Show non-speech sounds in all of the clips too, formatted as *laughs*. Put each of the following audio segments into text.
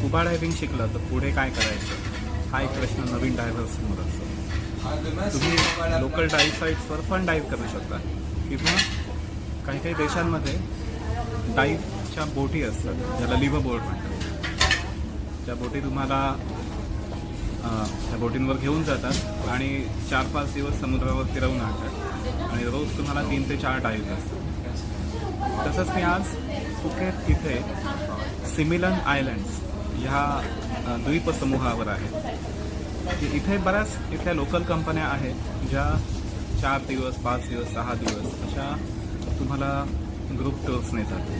Scuba diving शिकलं तर पुढे काय करायचं? हा एक प्रश्न नवीन डायव्हर्ससमोर असतो. तुम्ही लोकल डाईव्ह साईट्सवर पण डाईव्ह करू शकता. किंवा काही काही देशांमध्ये डाईव्हच्या बोटी असतात ज्याला लिव्ह बोट म्हणतात. त्या बोटी तुम्हाला त्या बोटींवर घेऊन जातात आणि चार पाच दिवस समुद्रावर फिरवून आणतात. आणि रोज तुम्हाला तीन ते चार डाईव्ह असतात. तसंच मी आज फुकेत इथे सिमिलन आयलँड्स ह्या द्वीपसमूहावर आहे. इथे बऱ्याच इथल्या लोकल कंपन्या आहेत ज्या चार दिवस पाच दिवस सहा दिवस अशा तुम्हाला ग्रुप टूर्स नेतात.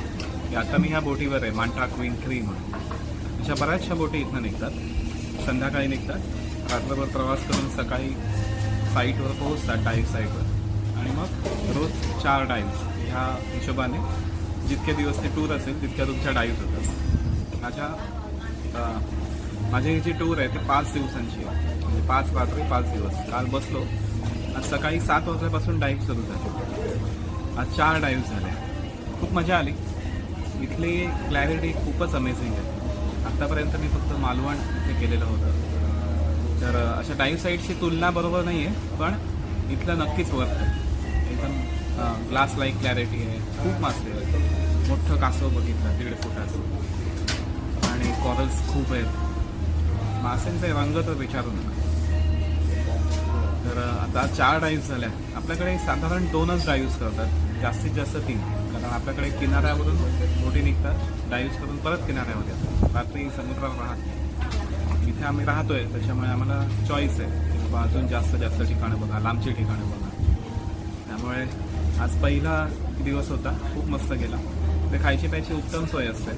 की आता मी ह्या बोटीवर आहे मांटा क्वीन थ्री म्हणून. अशा बऱ्याचशा बोटी इथनं निघतात. संध्याकाळी निघतात. रात्रभर प्रवास करून सकाळी साईटवर पोहोचतात डाईव्ह साईटवर आणि मग रोज चार डाईव्ह ह्या हिशोबाने जितके दिवस ते टूर असेल तितक्या तुमच्या डाईव्ह होतात. माझ्या माझी ही जी टूर आहे ती पाच दिवसांची आहे. म्हणजे पाच रात्री पाच दिवस. काल बसलो. आज सकाळी सात वाजल्यापासून डाईव्ह सुरू झाली. आज चार डाईव्ह झाले. खूप मजा आली. इथली क्लॅरिटी खूपच अमेझिंग आहे. आत्तापर्यंत मी फक्त मालवण इथे केलेलं होतं. तर अशा डाईव्ह साईटची तुलना बरोबर नाही आहे पण इथलं नक्कीच वर्थ आहे. एकदम ग्लास लाईक क्लॅरिटी आहे. खूप मासे आहे. मोठं कासव बघितलं दीड फुटाचं आणि कॉरल्स खूप आहेत. मासेंचे रंग तर विचारू नका. तर आता चार डाईव्ह झाल्या. आपल्याकडे साधारण दोनच डाईव्ह करतात. जास्तीत जास्त तीन. कारण आपल्याकडे किनाऱ्यावरून बोटी निघतात. डाईव्ह करून परत किनाऱ्यावर येतात. रात्री समुद्रावर राहत इथे आम्ही राहतोय. त्याच्यामुळे आम्हाला चॉईस आहे. की बाबा अजून जास्त जास्त ठिकाणं बघा. लांबची ठिकाणं बघा. त्यामुळे आज पहिला दिवस होता. खूप मस्त गेला. ते खायची प्यायची उत्तम सोय असते.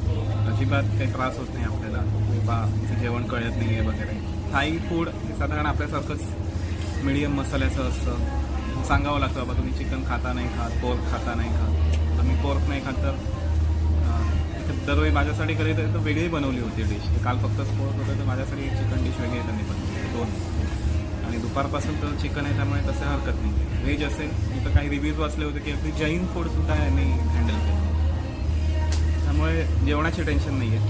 अजिबात काही त्रास होत नाही आपल्याला. म्हणजे बा जेवण कळत नाही आहे वगैरे. थाई फूड हे साधारण आपल्यासारखंच मिडियम मसाल्याचं असतं. सांगावं लागतं बाबा तुम्ही चिकन खाता नाही खात पोर्क खाता नाही खात. तर मी पोर्क नाही खात तर दरवेळी माझ्यासाठी कधी तर वेगळी बनवली होती डिश काल फक्तच पोर्क होतं तर माझ्यासाठी चिकन डिश वेगळी त्यांनी बनवली. दोन. आणि दुपारपासून तर चिकन आहे त्यामुळे तसं हरकत नाही. व्हेज असेल तर काही रिव्ह्यूज वाचले होते की अगदी जैन फूडसुद्धा यांनी हँडल केलं. त्यामुळे जेवणाची टेन्शन नाही आहे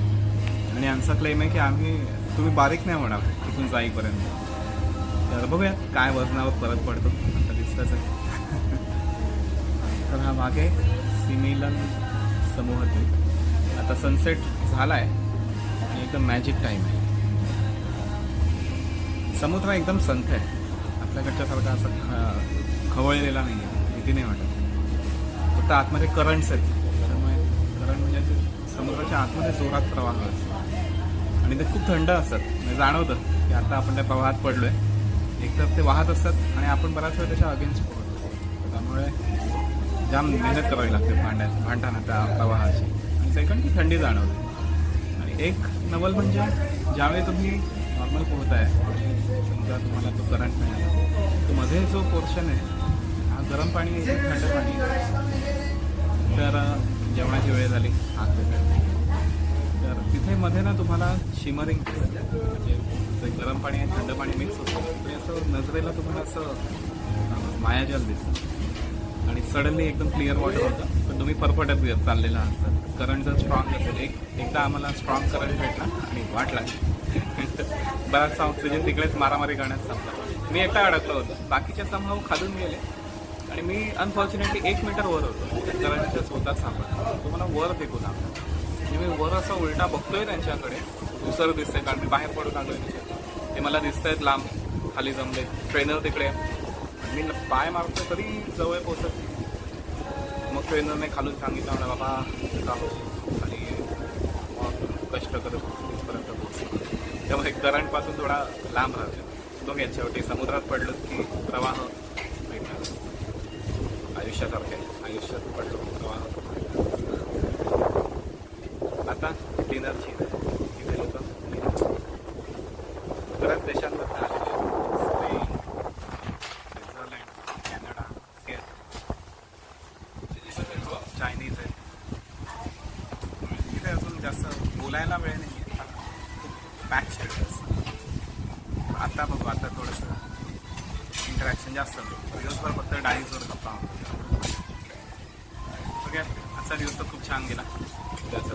आणि आमचा क्लेम आहे की आम्ही तुम्ही बारीक नाही होणार इथून जाईपर्यंत. तर बघूया काय वजनावर परत पडतो. आता दिसतंच आहे. तर हा मागे सिमिलन समूहातील आता सनसेट झाला आहे आणि एकदम मॅजिक टाईम आहे. समुद्र एकदम संथ आहे. आपल्याकडच्या सारखा असं ख- खवळलेला नाही आहे भीती नाही वाटत. फक्त आतमध्ये करंट्स आहेत. त्यामुळे करंट म्हणजे त्याच्या आतमध्ये जोरात प्रवाह असतो. आणि ते खूप थंड असतात. म्हणजे जाणवतं की आता आपण त्या प्रवाहात पडलो आहे एकतर ते वाहत असतात आणि आपण बराच वेळ त्याच्या अगेन्स्ट पोहत असतो. त्यामुळे जाम मेहनत करावी लागते भांड्या भांडताना त्या प्रवाहाची. आणि सेकंड ती थंडी जाणवते. आणि एक नवल म्हणजे ज्यावेळी तुम्ही नॉर्मल पोहताय समजा तुम्हाला तो करंट नाही तो मध्ये जो पोर्शन आहे हा गरम पाणी थंड पाणी. तर जेवणाची वेळ झाली. ना तुम्हाला शिमरिंग म्हणजे गरम पाणी आणि थंड पाणी मिक्स होतं. ते असं नजरेला तुम्हाला असं मायाजल मायाजाल दिसतं. आणि सडनली एकदम क्लिअर वॉटर होतं. पण तुम्ही परपटत येत चाललेला असतात करंट जर स्ट्रॉंग असेल एक एकदा आम्हाला स्ट्रॉंग करंट भेटला आणि वाट लागली. *laughs* बराचसा ऑक्सिजन तिकडेच मारामारी करण्यात संपला. मी एकटा अडकलो होतो. बाकीच्या समभाव खालून गेले. आणि मी अनफॉर्च्युनेटली एक मीटर वर होतो. त्या करंटच्या स्वतः सापडला. तो मला वर फेकून आणला मी वर असा उलटा बघतोय त्यांच्याकडे. दुसरं दिसतंय कारण मी बाहेर पडून आलोय ते मला दिसत आहेत लांब खाली जमले. ट्रेनर तिकडे. मी पाय मारतो तरी जवळ पोचत मग ट्रेनरने खालून सांगितलं मला बाबा राहू हो. आणि मग कष्ट करत तिथपर्यंत पोहोचलो त्यामुळे करंटपासून थोडा लांब राहतो मग याच्यावरती समुद्रात पडलो की प्रवाह भेटणार. आयुष्यासारखे आयुष्यात पडलो प्रवाह आता डिनरची इथे लोक बऱ्याच देशांमधून आलेले आहेत. स्पेन स्वित्झर्लंड कॅनडा हे चायनीज आहे असं बोलायला वेळ नाही आहे पॅक शेड्यूल आता बघू आता थोडंसं इंटरॅक्शन जास्त दिवसभर फक्त डायरीजवर गप्पा होतो ओके आजचा दिवस तर खूप छान गेला. त्याचं